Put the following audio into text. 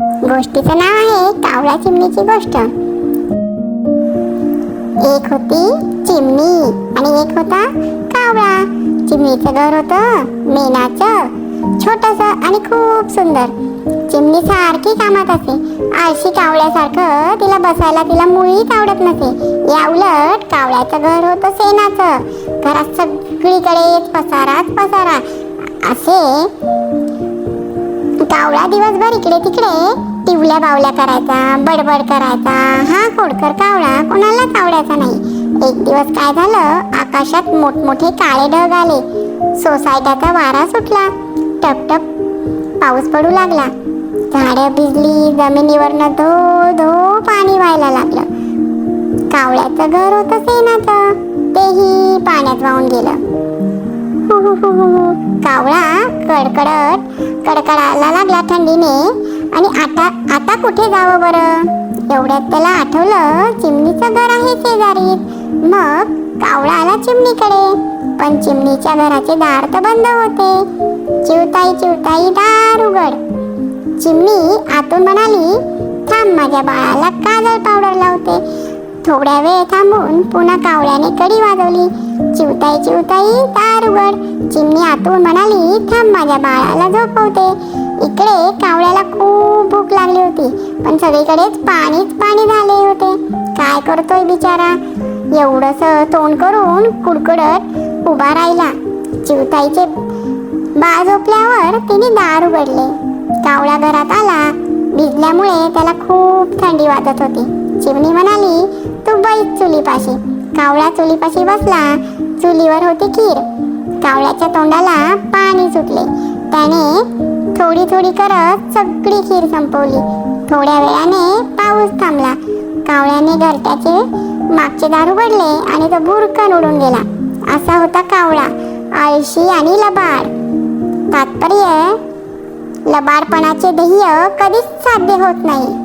गोष्टीचं नाव आहे कावळा चिमणीची गोष्ट. एक होती चिमणी आणि एक होता कावळा. चिमणीचं घर होतं मेणाचं छोटस आणि खूप सुंदर. चिमणी सारखी कामात असे. आळशी कावळ्यासारखं तिला बसायला तिला मुळीच आवडत नसे. या उलट कावळ्याचं घर होतं शेणाचं घरात सगळीकडे पसाराच पसारा. असे कावळा दिवसभर इकडे तिकडे टिवल्या बावल्या करायचा बडबड करायचा हा खोडकर कावळा कोणालाच आवडायचा नाही. एक दिवस काय झालं आकाशात मोठमोठे काळे ढग आले. सोसायट्याचा वारा सुटला. टप टप पाऊस पडू लागला. झाडं भिजली जमिनीवरनं धो धो पाणी व्हायला लागलं. कावळ्याचं घर होतं सेनाचं. तेही पाण्यात वाहून गेलं. कावळा कडकडत कडकडायला लागला थंडीने. आणि आता आता कुठे जावं बरं? एवढ्यात त्याला आठवलं चिमणीचं घर आहे शेजारी मग कावळा आला चिमणीकडे. पण चिमणीच्या घराचे दार तर बंद होते. चिवताई चिवताई दार उघड. चिमणी आतून म्हणाली थांब माझ्या बाळाला काजळ पावडर लावते. थोड्या वेळ थांबून पुन्हा कावळ्याने कडी वाजवली. चिवताई चिवताई दार उघड चिमणी आतून म्हणाली थांब माझ्या बाळाला झोपवते. इकडे कावळ्याला खूप भूक लागली होती पण सगळीकडेच पाणीच पाणी झाले होते. काय करतोय बिचारा? एवढस तोंड करून कुडकुडत उभा राहिला. चिवताईचे बाळ झोपल्यावर तिने दार उघडले. कावळा घरात आला. भिजल्यामुळे त्याला खूप थंडी वाजत होती. चिमणी म्हणाली तू बैस चुलीपाशी. कावळा चुलीपाशी बसला. चुलीवर होती खीर. कावळ्याच्या तोंडाला पाणी सुटले. त्याने थोडी थोडी करत सगळी खीर संपवली. थोड्या वेळाने पाऊस थांबला. कावळ्याने घरट्याचे मागचे दार उघडले आणि तो भुरकन उडून गेला. असा होता कावळा आळशी आणि लबाड. तात्पर्य लबाडपणाचे ध्येय कधीच साध्य होत नाही.